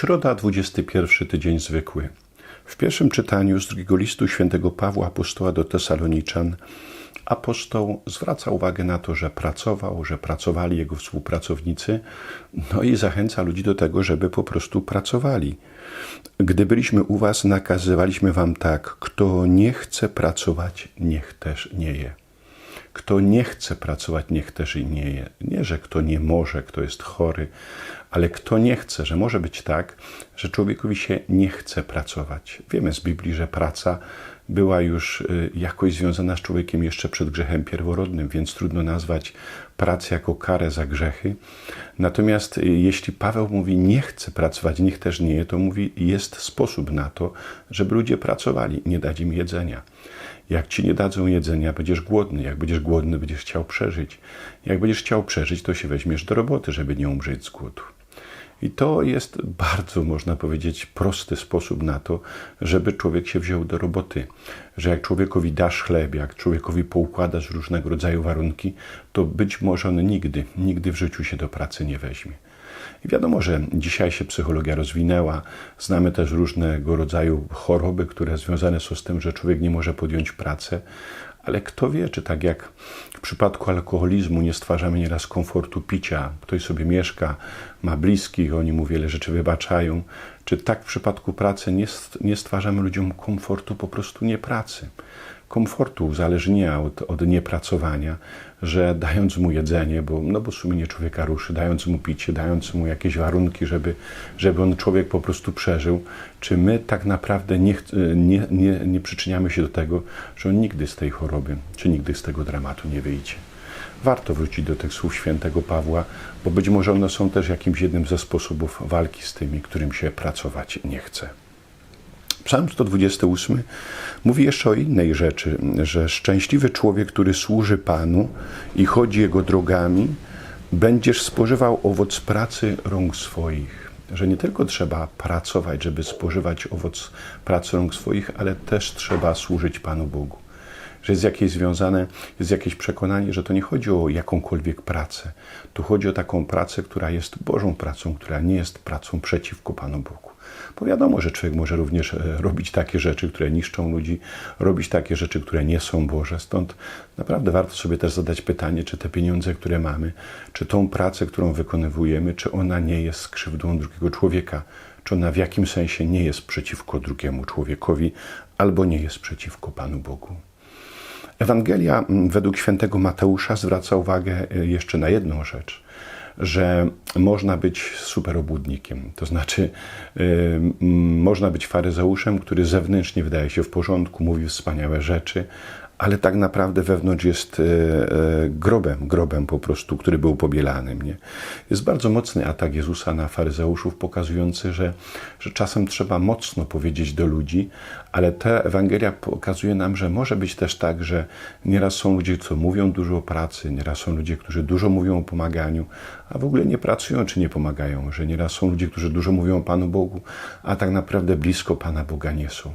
Środa, 21 tydzień zwykły. W pierwszym czytaniu z drugiego listu świętego Pawła apostoła do Tesaloniczan apostoł zwraca uwagę na to, że pracował, że pracowali jego współpracownicy, no i zachęca ludzi do tego, żeby po prostu pracowali. Gdy byliśmy u was, nakazywaliśmy wam tak: kto nie chce pracować, niech też nie je. Kto nie chce pracować, niech też i nie je. Nie, że kto nie może, kto jest chory, ale kto nie chce, że może być tak, że człowiekowi się nie chce pracować. Wiemy z Biblii, że praca była już y, jakoś związana z człowiekiem jeszcze przed grzechem pierworodnym, więc trudno nazwać pracę jako karę za grzechy. Natomiast y, jeśli Paweł mówi nie chce pracować, niech też nie je, to mówi jest sposób na to, żeby ludzie pracowali, nie dać im jedzenia. Jak ci nie dadzą jedzenia, będziesz głodny. Jak będziesz głodny, będziesz chciał przeżyć. Jak będziesz chciał przeżyć, to się weźmiesz do roboty, żeby nie umrzeć z głodu. I to jest bardzo, można powiedzieć, prosty sposób na to, żeby człowiek się wziął do roboty. Że jak człowiekowi dasz chleb, jak człowiekowi poukładasz różnego rodzaju warunki, to być może on nigdy, nigdy w życiu się do pracy nie weźmie. I wiadomo, że dzisiaj się psychologia rozwinęła. Znamy też różnego rodzaju choroby, które związane są z tym, że człowiek nie może podjąć pracy, ale kto wie, czy tak jak w przypadku alkoholizmu nie stwarzamy nieraz komfortu picia, ktoś sobie mieszka, ma bliskich, oni mu wiele rzeczy wybaczają, czy tak w przypadku pracy nie, stwarzamy ludziom komfortu po prostu nie pracy komfortu, uzależnienia od, od niepracowania, że dając mu jedzenie, bo, no bo sumienie człowieka ruszy, dając mu picie, dając mu jakieś warunki, żeby, żeby on człowiek po prostu przeżył, czy my tak naprawdę nie, nie, nie, nie przyczyniamy się do tego, że on nigdy z tej choroby, czy nigdy z tego dramatu nie wyjdzie. Warto wrócić do tych słów świętego Pawła, bo być może one są też jakimś jednym ze sposobów walki z tymi, którym się pracować nie chce. Psalm 128 mówi jeszcze o innej rzeczy, że szczęśliwy człowiek, który służy Panu i chodzi Jego drogami, będziesz spożywał owoc pracy rąk swoich. Że nie tylko trzeba pracować, żeby spożywać owoc pracy rąk swoich, ale też trzeba służyć Panu Bogu że jest jakieś związane, jest jakieś przekonanie, że to nie chodzi o jakąkolwiek pracę. Tu chodzi o taką pracę, która jest Bożą pracą, która nie jest pracą przeciwko Panu Bogu. Bo wiadomo, że człowiek może również e, robić takie rzeczy, które niszczą ludzi, robić takie rzeczy, które nie są Boże. Stąd naprawdę warto sobie też zadać pytanie, czy te pieniądze, które mamy, czy tą pracę, którą wykonywujemy, czy ona nie jest skrzywdą drugiego człowieka, czy ona w jakim sensie nie jest przeciwko drugiemu człowiekowi, albo nie jest przeciwko Panu Bogu. Ewangelia według świętego Mateusza zwraca uwagę e, jeszcze na jedną rzecz, że można być superobłudnikiem, to znaczy yy, można być faryzeuszem, który zewnętrznie wydaje się w porządku, mówi wspaniałe rzeczy, ale tak naprawdę wewnątrz jest e, e, grobem, grobem po prostu, który był pobielany. Nie? Jest bardzo mocny atak Jezusa na faryzeuszów, pokazujący, że, że czasem trzeba mocno powiedzieć do ludzi, ale ta Ewangelia pokazuje nam, że może być też tak, że nieraz są ludzie, co mówią dużo o pracy, nieraz są ludzie, którzy dużo mówią o pomaganiu, a w ogóle nie pracują czy nie pomagają, że nieraz są ludzie, którzy dużo mówią o Panu Bogu, a tak naprawdę blisko Pana Boga nie są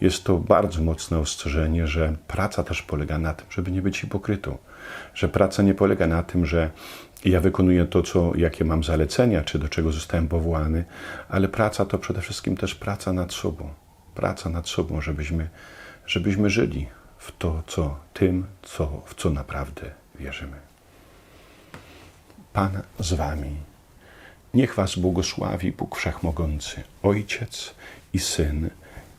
jest to bardzo mocne ostrzeżenie, że praca też polega na tym, żeby nie być hipokrytą. Że praca nie polega na tym, że ja wykonuję to, co, jakie mam zalecenia, czy do czego zostałem powołany, ale praca to przede wszystkim też praca nad sobą. Praca nad sobą, żebyśmy, żebyśmy żyli w to, co tym, co, w co naprawdę wierzymy. Pan z Wami. Niech Was błogosławi Bóg Wszechmogący, Ojciec i Syn